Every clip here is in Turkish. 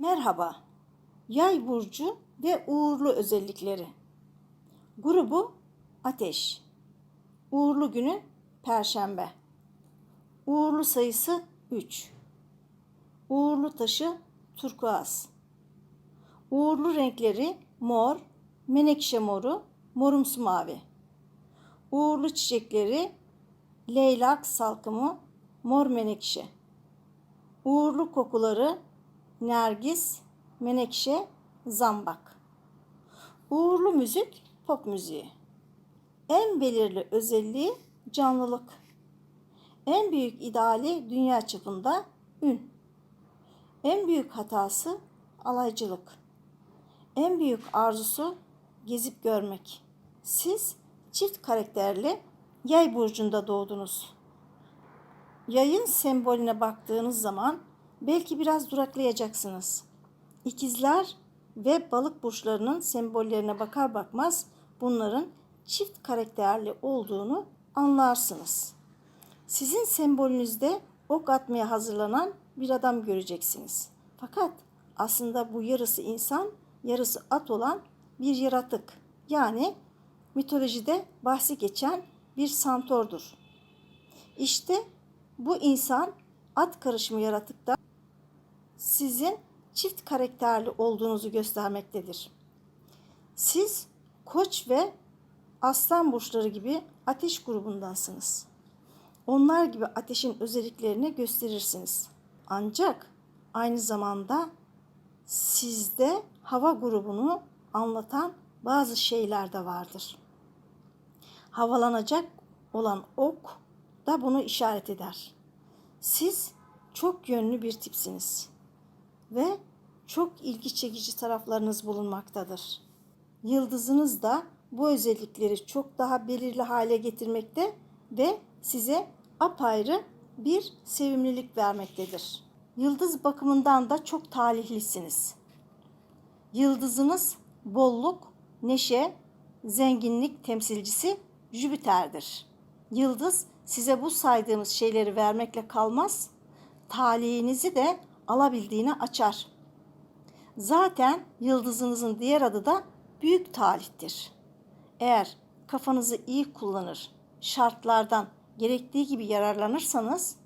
Merhaba. Yay burcu ve uğurlu özellikleri. Grubu Ateş. Uğurlu günü Perşembe. Uğurlu sayısı 3. Uğurlu taşı turkuaz. Uğurlu renkleri mor, menekşe moru, morumsu mavi. Uğurlu çiçekleri leylak salkımı, mor menekşe. Uğurlu kokuları nergis, menekşe, zambak. Uğurlu müzik pop müziği. En belirli özelliği canlılık. En büyük ideali dünya çapında ün. En büyük hatası alaycılık. En büyük arzusu gezip görmek. Siz çift karakterli yay burcunda doğdunuz. Yayın sembolüne baktığınız zaman belki biraz duraklayacaksınız. İkizler ve balık burçlarının sembollerine bakar bakmaz bunların çift karakterli olduğunu anlarsınız. Sizin sembolünüzde ok atmaya hazırlanan bir adam göreceksiniz. Fakat aslında bu yarısı insan, yarısı at olan bir yaratık. Yani mitolojide bahsi geçen bir santordur. İşte bu insan at karışımı yaratıkta sizin çift karakterli olduğunuzu göstermektedir. Siz koç ve aslan burçları gibi ateş grubundansınız. Onlar gibi ateşin özelliklerini gösterirsiniz. Ancak aynı zamanda sizde hava grubunu anlatan bazı şeyler de vardır. Havalanacak olan ok da bunu işaret eder. Siz çok yönlü bir tipsiniz ve çok ilgi çekici taraflarınız bulunmaktadır. Yıldızınız da bu özellikleri çok daha belirli hale getirmekte ve size apayrı bir sevimlilik vermektedir. Yıldız bakımından da çok talihlisiniz. Yıldızınız bolluk, neşe, zenginlik temsilcisi Jüpiter'dir. Yıldız size bu saydığımız şeyleri vermekle kalmaz, talihinizi de alabildiğini açar. Zaten yıldızınızın diğer adı da büyük talihtir. Eğer kafanızı iyi kullanır, şartlardan gerektiği gibi yararlanırsanız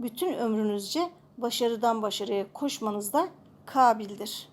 bütün ömrünüzce başarıdan başarıya koşmanızda kabildir.